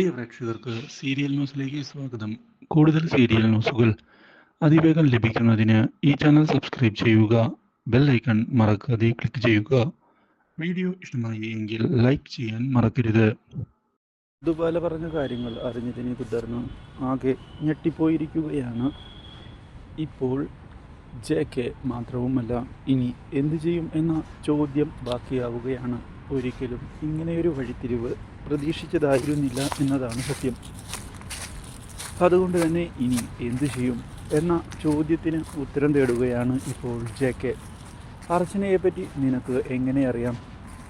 പ്രിയ പ്രേക്ഷകർക്ക് സീരിയൽ ന്യൂസിലേക്ക് സ്വാഗതം. കൂടുതൽ സീരിയൽ ന്യൂസുകൾ അതിവേഗം ലഭിക്കുന്നതിന് ഈ ചാനൽ സബ്സ്ക്രൈബ് ചെയ്യുക ബെൽ ഐക്കൺ മറക്കാതെ ക്ലിക്ക് ചെയ്യുക. വീഡിയോ ഇഷ്ടമായി എങ്കിൽ ലൈക്ക് ചെയ്യാൻ മറക്കരുത്. ഇതുപോലെ പറഞ്ഞ കാര്യങ്ങൾ അറിഞ്ഞതിനെ തുടർന്ന് ആകെ ഞെട്ടിപ്പോയിരിക്കുകയാണ്. ഇപ്പോൾ ജെ കെ മാത്രവുമല്ല ഇനി എന്തു ചെയ്യും എന്ന ചോദ്യം ബാക്കിയാവുകയാണ്. ഒരിക്കലും ഇങ്ങനെയൊരു വഴിത്തിരിവ് പ്രതീക്ഷിച്ചതായിരുന്നില്ല എന്നതാണ് സത്യം. അതുകൊണ്ട് തന്നെ ഇനി എന്തു ചെയ്യും എന്ന ചോദ്യത്തിന് ഉത്തരം തേടുകയാണ് ഇപ്പോൾ ജെ കെ. അർച്ചനയെപ്പറ്റി നിനക്ക് എങ്ങനെ അറിയാം?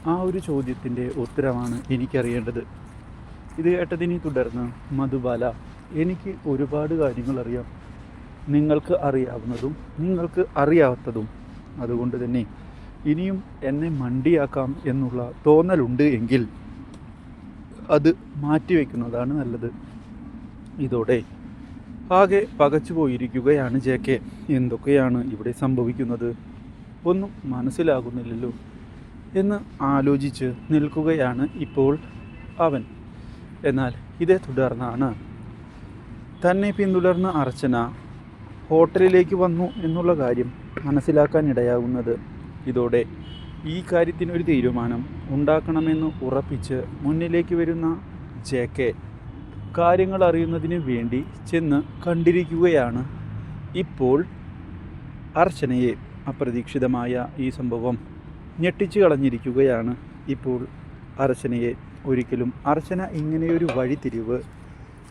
ആ ഒരു ചോദ്യത്തിന്റെ ഉത്തരമാണ് എനിക്കറിയേണ്ടത്. ഇത് കേട്ടതിനെ തുടർന്ന് മധുബാല എനിക്ക് ഒരുപാട് കാര്യങ്ങൾ അറിയാം. നിങ്ങൾക്ക് അറിയാവുന്നതും നിങ്ങൾക്ക് അറിയാത്തതും അതുകൊണ്ട് തന്നെ ഇനിയും എന്നെ മണ്ടിയാക്കാം എന്നുള്ള തോന്നലുണ്ട് എങ്കിൽ അത് മാറ്റിവെക്കുന്നതാണ് നല്ലത്. ഇതോടെ ആകെ പകച്ചു പോയിരിക്കുകയാണ് ജെ കെ. എന്തൊക്കെയാണ് ഇവിടെ സംഭവിക്കുന്നത്? ഒന്നും മനസ്സിലാകുന്നില്ലല്ലോ എന്ന് ആലോചിച്ച് നിൽക്കുകയാണ് ഇപ്പോൾ അവൻ. എന്നാൽ ഇതേ തുടർന്നാണ്. തന്നെ പിന്തുടർന്ന അർച്ചന ഹോട്ടലിലേക്ക് വന്നു എന്നുള്ള കാര്യം മനസ്സിലാക്കാൻ ഇടയാകുന്നത് ഇതോടെ ഈ കാര്യത്തിനൊരു തീരുമാനം ഉണ്ടാക്കണമെന്ന് ഉറപ്പിച്ച് മുന്നിലേക്ക് വരുന്ന ജെ കെ കാര്യങ്ങൾ അറിയുന്നതിന് വേണ്ടി ചെന്ന് കണ്ടിരിക്കുകയാണ്. ഇപ്പോൾ അർച്ചനയെ അപ്രതീക്ഷിതമായ ഈ സംഭവം ഞെട്ടിച്ചു കളഞ്ഞിരിക്കുകയാണ്. ഇപ്പോൾ അർച്ചനയെ ഒരിക്കലും അർച്ചന ഇങ്ങനെയൊരു വഴിത്തിരിവ്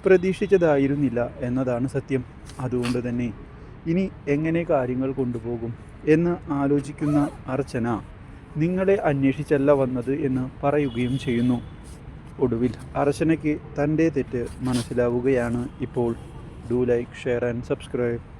പ്രതീക്ഷിച്ചതായിരുന്നില്ല എന്നതാണ് സത്യം. അതുകൊണ്ട് തന്നെ ഇനി എങ്ങനെ കാര്യങ്ങൾ കൊണ്ടുപോകും? എന്ന് ആലോചിക്കുന്ന അർച്ചന നിങ്ങളെ അന്വേഷിച്ചല്ല വന്നത് എന്ന് പറയുകയും ചെയ്യുന്നു. ഒടുവിൽ അർച്ചനയ്ക്ക് തന്റെ തെറ്റ് മനസ്സിലാവുകയാണ് ഇപ്പോൾ. Do like share and subscribe.